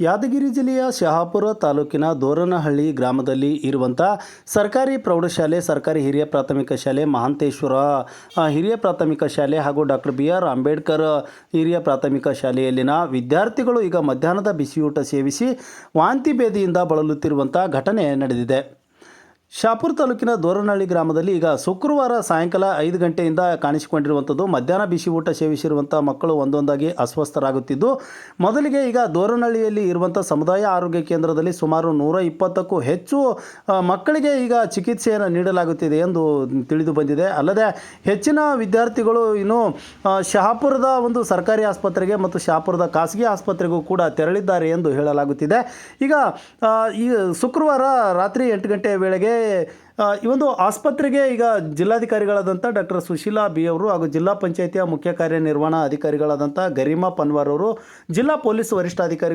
ಯಾದಗಿರಿ ಜಿಲ್ಲೆಯ ಶಹಾಪುರ ತಾಲೂಕಿನ ದೋರನಹಳ್ಳಿ ಗ್ರಾಮದಲ್ಲಿ ಇರುವಂಥ ಸರ್ಕಾರಿ ಪ್ರೌಢಶಾಲೆ, ಸರ್ಕಾರಿ ಹಿರಿಯ ಪ್ರಾಥಮಿಕ ಶಾಲೆ, ಮಹಾಂತೇಶ್ವರ ಹಿರಿಯ ಪ್ರಾಥಮಿಕ ಶಾಲೆ ಹಾಗೂ ಡಾಕ್ಟರ್ ಬಿ ಆರ್ ಅಂಬೇಡ್ಕರ್ ಹಿರಿಯ ಪ್ರಾಥಮಿಕ ಶಾಲೆಯಲ್ಲಿನ ವಿದ್ಯಾರ್ಥಿಗಳು ಈಗ ಮಧ್ಯಾಹ್ನದ ಬಿಸಿಯೂಟ ಸೇವಿಸಿ ವಾಂತಿ ಭೇದಿಯಿಂದ ಬಳಲುತ್ತಿರುವಂಥ ಘಟನೆ ನಡೆದಿದೆ. ಶಾಪುರ ತಾಲೂಕಿನ ದೋರನಹಳ್ಳಿ ಗ್ರಾಮದಲ್ಲಿ ಈಗ ಶುಕ್ರವಾರ ಸಾಯಂಕಾಲ ಐದು ಗಂಟೆಯಿಂದ ಕಾಣಿಸಿಕೊಂಡಿರುವಂಥದ್ದು, ಮಧ್ಯಾಹ್ನ ಬಿಸಿ ಊಟ ಸೇವಿಸಿರುವಂಥ ಮಕ್ಕಳು ಒಂದೊಂದಾಗಿ ಅಸ್ವಸ್ಥರಾಗುತ್ತಿದ್ದು, ಮೊದಲಿಗೆ ಈಗ ದೋರನಹಳ್ಳಿಯಲ್ಲಿ ಇರುವಂಥ ಸಮುದಾಯ ಆರೋಗ್ಯ ಕೇಂದ್ರದಲ್ಲಿ ಸುಮಾರು ನೂರ ಇಪ್ಪತ್ತಕ್ಕೂ ಹೆಚ್ಚು ಮಕ್ಕಳಿಗೆ ಈಗ ಚಿಕಿತ್ಸೆಯನ್ನು ನೀಡಲಾಗುತ್ತಿದೆ ಎಂದು ತಿಳಿದು ಬಂದಿದೆ. ಅಲ್ಲದೆ ಹೆಚ್ಚಿನ ವಿದ್ಯಾರ್ಥಿಗಳು ಇನ್ನು ಶಹಾಪುರದ ಒಂದು ಸರ್ಕಾರಿ ಆಸ್ಪತ್ರೆಗೆ ಮತ್ತು ಶಹಾಪುರದ ಖಾಸಗಿ ಆಸ್ಪತ್ರೆಗೂ ಕೂಡ ತೆರಳಿದ್ದಾರೆ ಎಂದು ಹೇಳಲಾಗುತ್ತಿದೆ. ಈಗ ಈ ಶುಕ್ರವಾರ ರಾತ್ರಿ ಎಂಟು ಗಂಟೆಯ ವೇಳೆಗೆ ಈ ಒಂದು ಆಸ್ಪತ್ರೆಗೆ ಈಗ ಜಿಲ್ಲಾಧಿಕಾರಿಗಳಾದಂಥ ಡಾಕ್ಟರ್ ಸುಶೀಲಾ ಬಿ ಅವರು ಹಾಗೂ ಜಿಲ್ಲಾ ಪಂಚಾಯಿತಿಯ ಮುಖ್ಯ ಕಾರ್ಯನಿರ್ವಹಣಾ ಅಧಿಕಾರಿಗಳಾದಂಥ ಗರಿಮಾ ಪನ್ವಾರ್ ಅವರು ಜಿಲ್ಲಾ ಪೊಲೀಸ್ ವರಿಷ್ಠಾಧಿಕಾರಿ